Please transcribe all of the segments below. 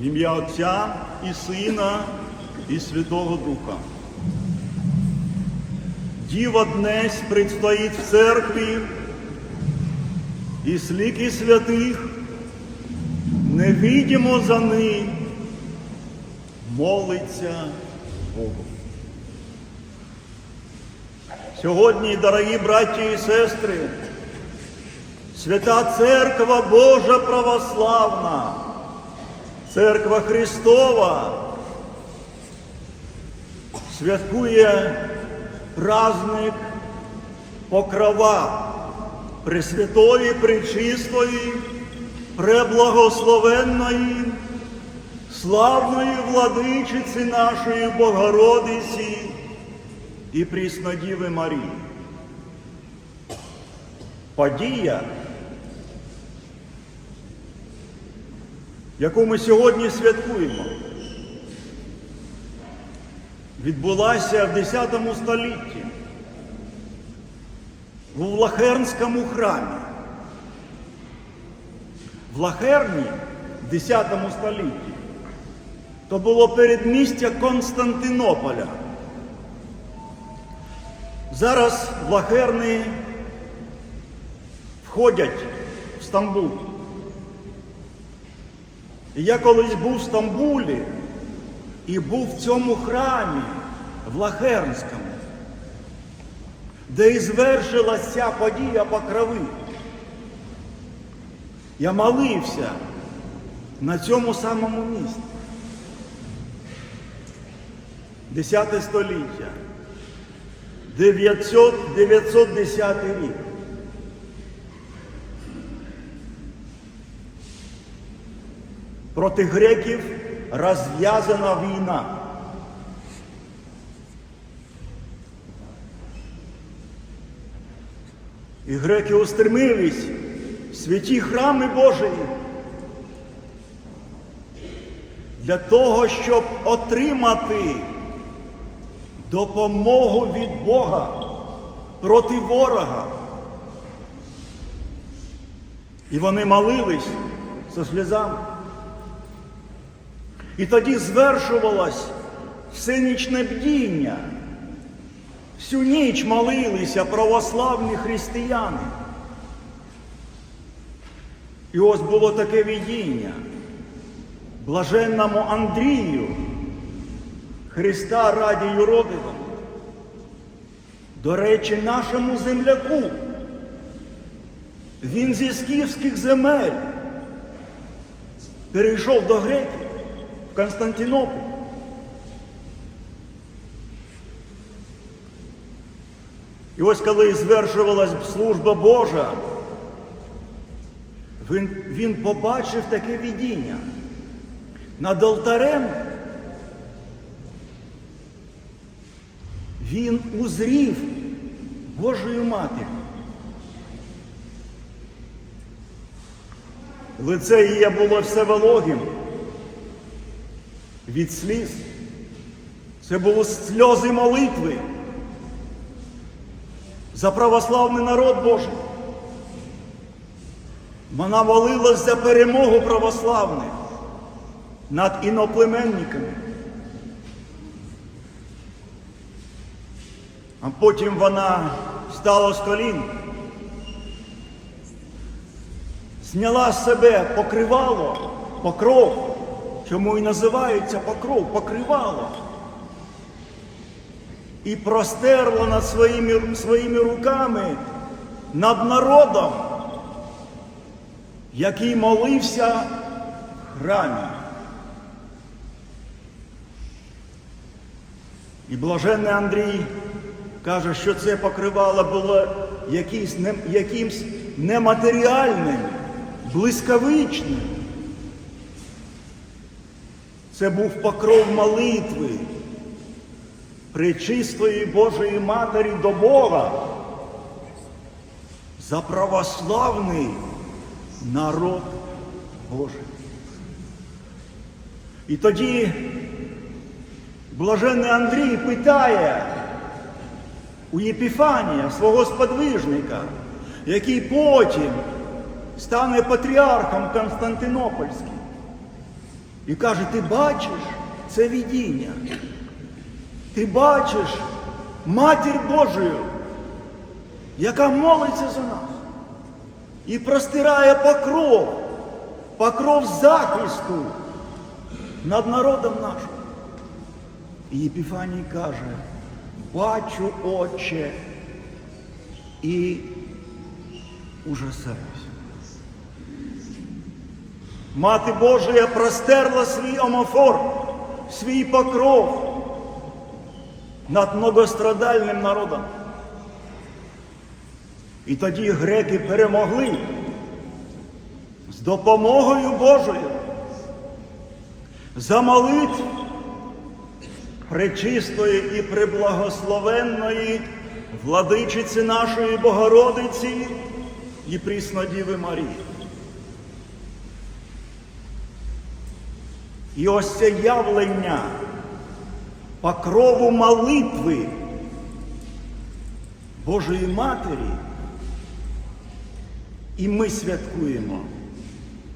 В ім'я Отця і Сина, і Святого Духа. Діва днесь предстоїть в церкві, і сліки святих, невидимо за них, молиться Богу. Сьогодні, дорогі браті і сестри, Свята Церква Божа православна, Церква Христова святкує праздник Покрова Пресвятої, Пречистої, Преблагословенної, славної владичиці нашої Богородиці і Пріснодіви Марії. Подія, яку ми сьогодні святкуємо, відбулася в X столітті у Влахернському храмі. В Лахерні в X столітті то було передмістя Константинополя. Зараз в Лахерни входять в Стамбул. І я колись був в Стамбулі і був в цьому храмі в Лахернському, де і звершилася подія покрови. Я молився на цьому самому місці. Десяте століття, 900, 910 рік. Проти греків розв'язана війна. І греки устремились в святі храми Божої для того, щоб отримати допомогу від Бога проти ворога. І вони молились зі сльозами. І тоді звершувалось всенічне бдіння. Всю ніч молилися православні християни. І ось було таке видіння. Блаженному Андрію, Христа раді юродивому, до речі, нашому земляку. Він зі скіфських земель перейшов до греків в Константинополь. І ось коли звершувалась служба Божа, він, він побачив таке видіння. Над алтарем він узрів Божою Матір. Лице її було все вологим від сліз. Це були сльози молитви за православний народ Божий. Вона молилась за перемогу православних над іноплеменниками. А потім вона стала з колін, зняла з себе покривало, покров, чому і називається покров, покривало. І простерла над своїми, своїми руками над народом, який молився в храмі. І блаженний Андрій каже, що це покривало було якимсь нематеріальним, блискавичним. Це був покров молитви пречистої Божої Матері до Бога за православний народ Божий. І тоді блаженний Андрій питає у Єпіфанія, свого сподвижника, який потім стане патріархом Константинопольським. І каже, ти бачиш це видіння. Ти бачиш матір Божою, яка молиться за нас і простирає покров, покров захисту над народом нашим. І Епіфаній каже, бачу, Отче, і ужасаюся. Мати Божия простерла свій омофор, свій покров над многострадальним народом. І тоді греки перемогли з допомогою Божою за молитв пречистої і преблагословенної владичиці нашої Богородиці і Пріснодіви Марії. І ось явлення покрову молитви Божої Матері. І ми святкуємо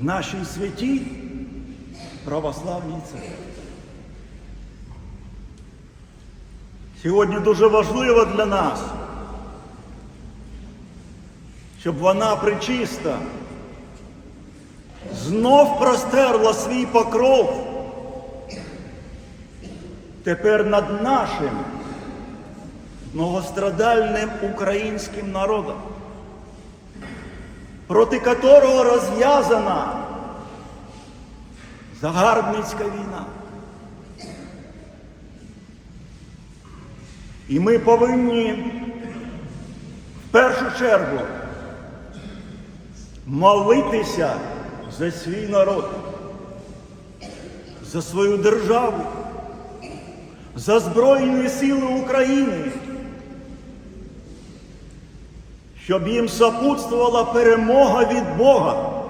в нашій святій православній церкві. Сьогодні дуже важливо для нас, щоб вона причиста знов простерла свій покров тепер над нашим многострадальним українським народом, проти которого розв'язана загарбницька війна. І ми повинні в першу чергу молитися за свій народ, за свою державу, за Збройні Сили України, щоб їм сопутствувала перемога від Бога.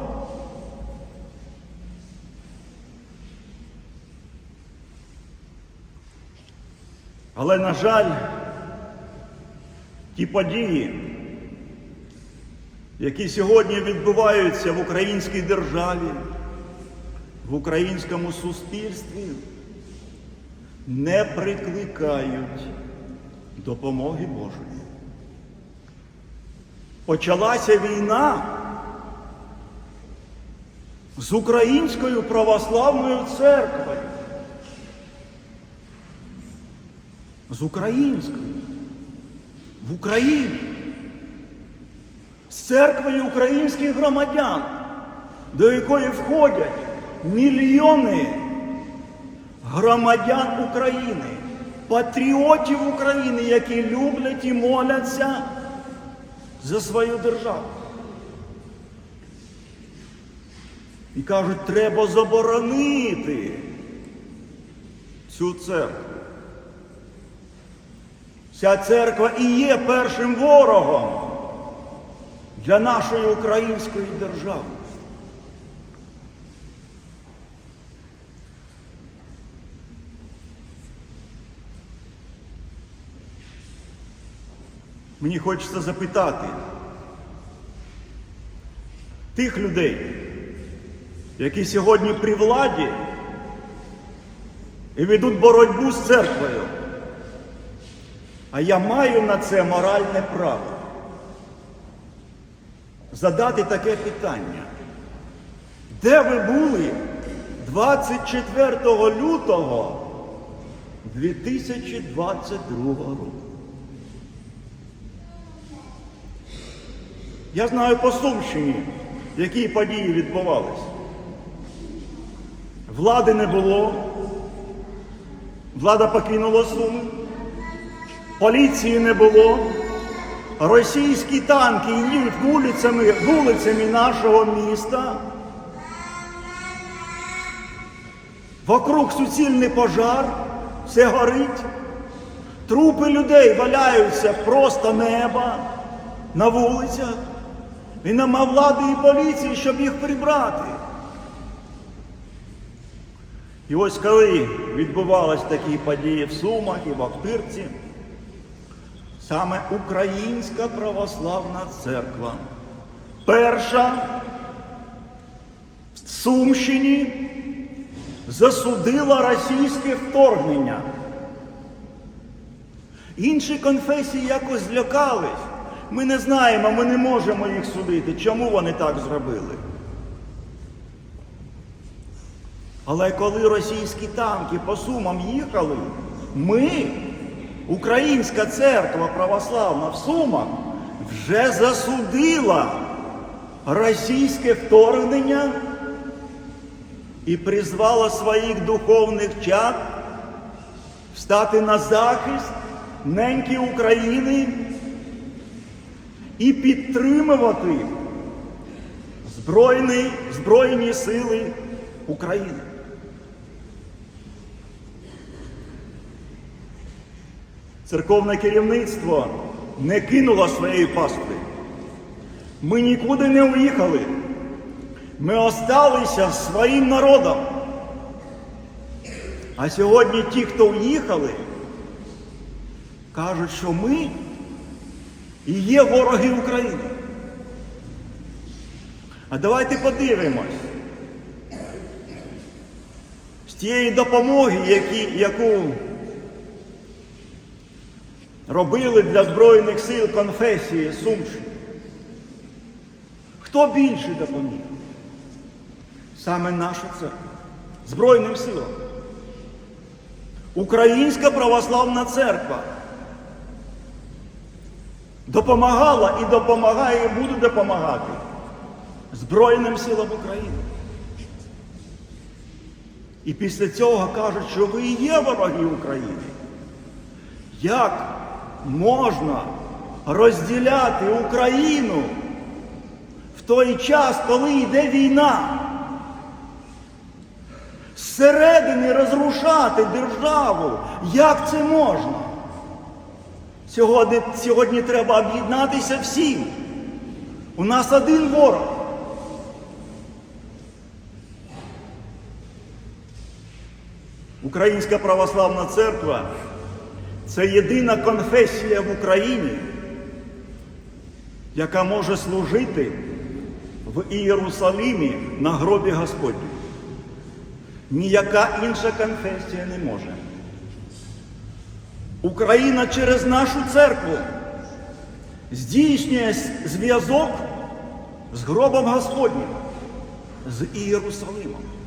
Але, на жаль, ті події, які сьогодні відбуваються в українській державі, в українському суспільстві, не прикликають допомоги Божої. Почалася війна з Українською православною церквою. З українською. В Україні. З церквою українських громадян, до якої входять мільйони громадян України, патріотів України, які люблять і моляться за свою державу. І кажуть, треба заборонити цю церкву. Ця церква і є першим ворогом для нашої української держави. Мені хочеться запитати тих людей, які сьогодні при владі і ведуть боротьбу з церквою. А я маю на це моральне право задати таке питання. Де ви були 24 лютого 2022 року? Я знаю по Сумщині, які події відбувалися. Влади не було, влада покинула Суми. Поліції не було. Російські танки йдуть вулицями, вулицями нашого міста. Вокруг суцільний пожар, все горить. Трупи людей валяються просто неба на вулицях. І нема влади і поліції, щоб їх прибрати. І ось коли відбувалися такі події в Сумах і в Охтирці, саме Українська православна церква, перша в Сумщині засудила російське вторгнення. Інші конфесії якось злякались. Ми не знаємо, ми не можемо їх судити. Чому вони так зробили? Але коли російські танки по Сумам їхали, ми, Українська церква православна в Сумах, вже засудила російське вторгнення і призвала своїх духовних чад встати на захист неньки України і підтримувати Збройні, Збройні сили України. Церковне керівництво не кинуло своєї пастви. Ми нікуди не уїхали. Ми осталися своїм народом. А сьогодні ті, хто уїхали, кажуть, що ми і є вороги України. А давайте подивимось. З тієї допомоги, які, яку робили для Збройних сил конфесії Сумщини. Хто більше допоміг? Саме наша церква. Збройним силам. Українська православна церква допомагала і допомагає, і буде допомагати Збройним силам України. І після цього кажуть, що ви і є вороги України. Як можна розділяти Україну в той час, коли йде війна? Зсередини розрушати державу. Як це можна? Сьогодні, сьогодні треба об'єднатися всім. У нас один ворог. Українська православна церква це єдина конфесія в Україні, яка може служити в Ієрусалимі на гробі Господню. Ніяка інша конфесія не може. Україна через нашу церкву здійснює зв'язок з гробом Господнім, з Ієрусалимом.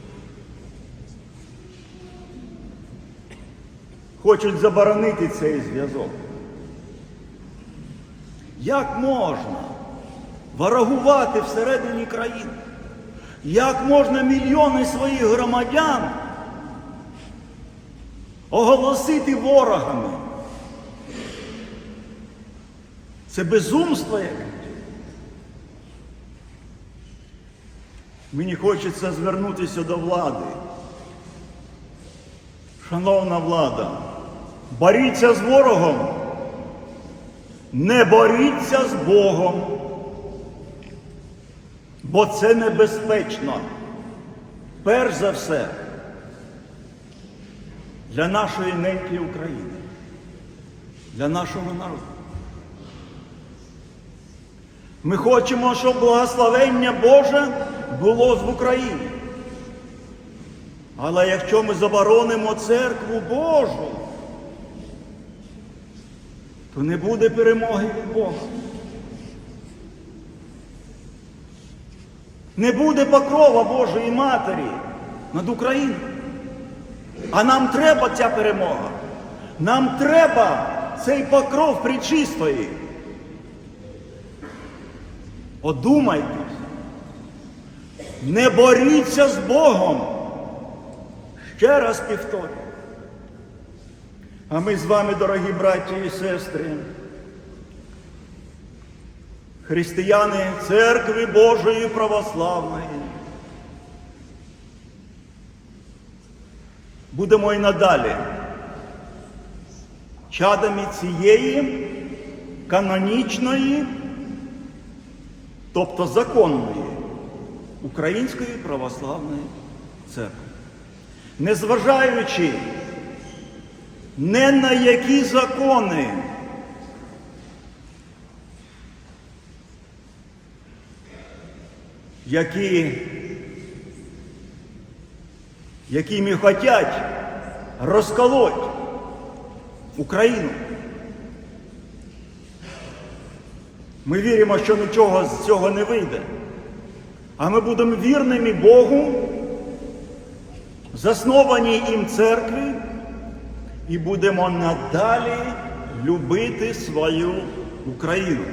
Хочуть заборонити цей зв'язок. Як можна ворогувати всередині країни? Як можна мільйони своїх громадян оголосити ворогами? Це безумство яке. Мені хочеться звернутися до влади. Шановна влада, боріться з ворогом, не боріться з Богом, бо це небезпечно. Перш за все, для нашої неньки України, для нашого народу. Ми хочемо, щоб благословення Боже було в Україні. Але якщо ми заборонимо церкву Божу, то не буде перемоги від Бога. Не буде покрова Божої Матері над Україною. А нам треба ця перемога. Нам треба цей покров причистої. Одумайтесь. Не боріться з Богом. Ще раз повторю. А ми з вами, дорогі браті і сестри, християни Церкви Божої Православної. Будемо і надалі чадами цієї канонічної, тобто законної Української православної церкви. Незважаючи не на які закони, які якими хочуть розколоть Україну. Ми віримо, що нічого з цього не вийде. А ми будемо вірними Богу, заснованій їм церкві, і будемо надалі любити свою Україну,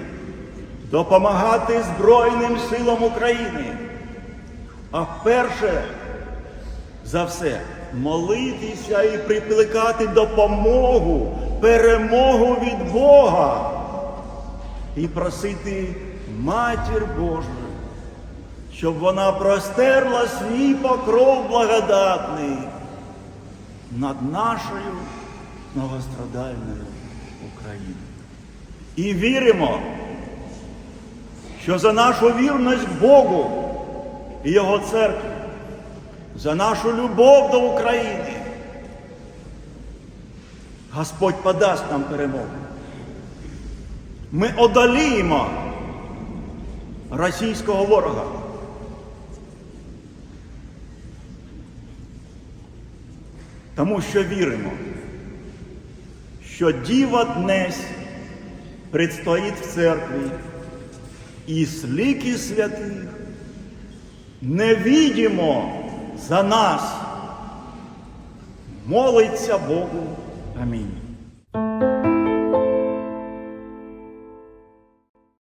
допомагати Збройним силам України. А перше за все молитися і прикликати допомогу, перемогу від Бога і просити Матір Божу, щоб вона простерла свій покров благодатний над нашою многострадальною Україною. І віримо, що за нашу вірність Богу і Його церкві, за нашу любов до України, Господь подасть нам перемогу. Ми одоліємо російського ворога. Тому що віримо, що Діва днесь предстоїть в церкві і сліки святих невидимо за нас. Молиться Богу. Амінь.